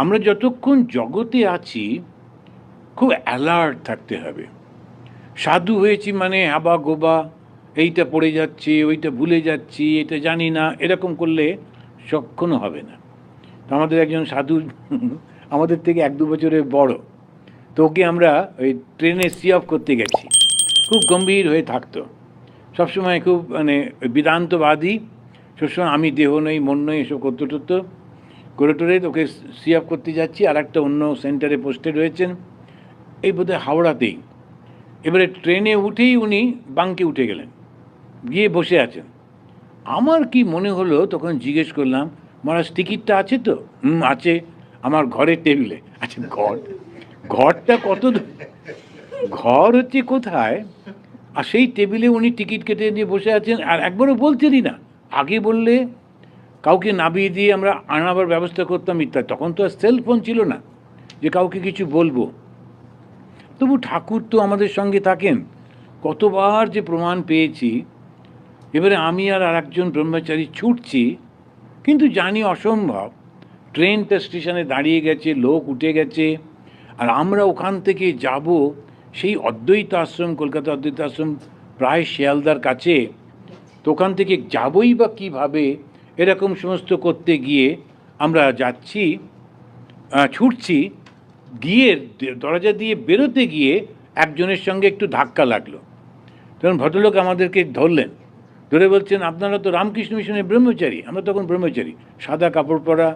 আমরা যতক্ষণ জগতে আছি, খুব অ্যালার্ট থাকতে হবে। সাধু হয়েছি মানে হাবা গোবা, এইটা পড়ে যাচ্ছে, ওইটা ভুলে যাচ্ছি, এটা জানি না, এরকম করলে কখনো হবে না। তো আমাদের একজন সাধু, আমাদের থেকে এক দু বছরের বড়। তো ওকে আমরা ওই ট্রেনে সি অফ করতে গেছি। খুব গম্ভীর হয়ে থাকতো। সবসময় খুব মানে বেদান্তবাদী। সবসময় আমি দেহ নই, মন নই, এসব করতে টরতো। করে টোরে ওকে সি অফ করতে যাচ্ছি আর একটা অন্য সেন্টারে পোস্টে রয়েছেন। এই বোধহয় হাওড়াতেই। এবারে ট্রেনে উঠেই উনি বাঙ্কে উঠে গেলেন। গিয়ে বসে আছেন। আমার কি মনে হলো, তখন জিজ্ঞেস করলাম, মহারাজ, টিকিটটা আছে তো? হুম, আছে। আমার ঘরের টেবিলে। আচ্ছা ঘর? ঘরটা কত? ঘর হচ্ছে কোথায়? আর সেই টেবিলে উনি টিকিট কেটে নিয়ে বসে আছেন, আর একবারও বলছেনই না। আগে বললে কাউকে নামিয়ে দিয়ে আমরা আনাবার ব্যবস্থা করতাম ইত্যাদি। তখন তো আর সেল ফোন ছিল না যে কাউকে কিছু বলব। তবু ঠাকুর তো আমাদের সঙ্গে থাকেন। কতবার যে প্রমাণ পেয়েছি। এবারে আমি আর আরেকজন ব্রহ্মচারী ছুটছি, কিন্তু জানি অসম্ভব। ট্রেনটা স্টেশনে দাঁড়িয়ে গেছে, লোক উঠে গেছে। আর আমরা ওখান থেকে যাব সেই অদ্বৈত আশ্রম, কলকাতা অদ্বৈত আশ্রম, প্রায় শিয়ালদার কাছে। তো ওখান থেকে যাবই বা কীভাবে? এরকম সমস্ত করতে গিয়ে আমরা যাচ্ছি ছুটছি, গিয়ে দরজা দিয়ে বেরোতে গিয়ে একজনের সঙ্গে একটু ধাক্কা লাগল। তখন ভদ্রলোক আমাদেরকে ধরলেন। ধরে বলছেন, আপনারা তো রামকৃষ্ণ মিশনের ব্রহ্মচারী, আমরা তখন ব্রহ্মচারী। সাদা কাপড় পরা,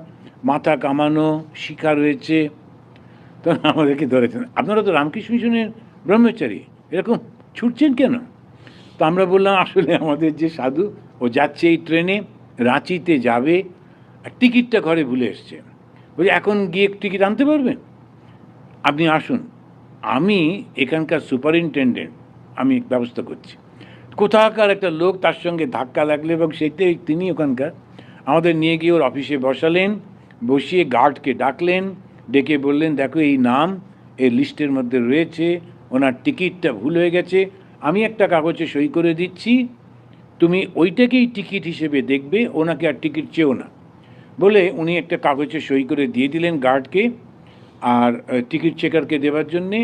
মাথা কামানো, শিখা রয়েছে। তখন আমাদেরকে ধরেছেন, আপনারা তো রামকৃষ্ণ মিশনের ব্রহ্মচারী, এরকম ছুটছেন কেন? তো আমরা বললাম, আসলে আমাদের যে সাধু, ও যাচ্ছে এই ট্রেনে রাঁচিতে যাবে, আর টিকিটটা ঘরে ভুলে এসছে। বলছি, এখন গিয়ে টিকিট আনতে পারবেন আপনি আসুন। আমি এখানকার সুপারিনটেন্ডেন্ট। আমি ব্যবস্থা করছি। কোথাকার একটা লোক তার সঙ্গে ধাক্কা লাগল এবং সেটাই তিনি ওখানকার। আমাদের নিয়ে গিয়ে ওর অফিসে বসালেন, বসিয়ে গার্ডকে ডাকলেন, ডেকে বললেন, দেখো, এই নাম, এই লিস্টের মধ্যে রয়েছে, ওনার টিকিটটা ভুল হয়ে গেছে। আমি একটা কাগজে সই করে দিচ্ছি তুমি ওইটাকেই টিকিট হিসেবে দেখবে, ওনাকে আর টিকিট চেও না। বলে উনি একটা কাগজে সই করে দিয়ে দিলেন গার্ডকে আর টিকিট চেকারকে দেওয়ার জন্যে।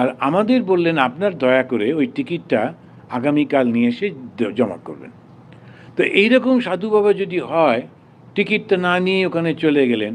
আর আমাদের বললেন, আপনার দয়া করে ওই টিকিটটা আগামীকাল নিয়ে এসে জমা করবেন। তো এইরকম সাধু বাবা যদি হয়, টিকিটটা না নিয়ে ওখানে চলে গেলেন।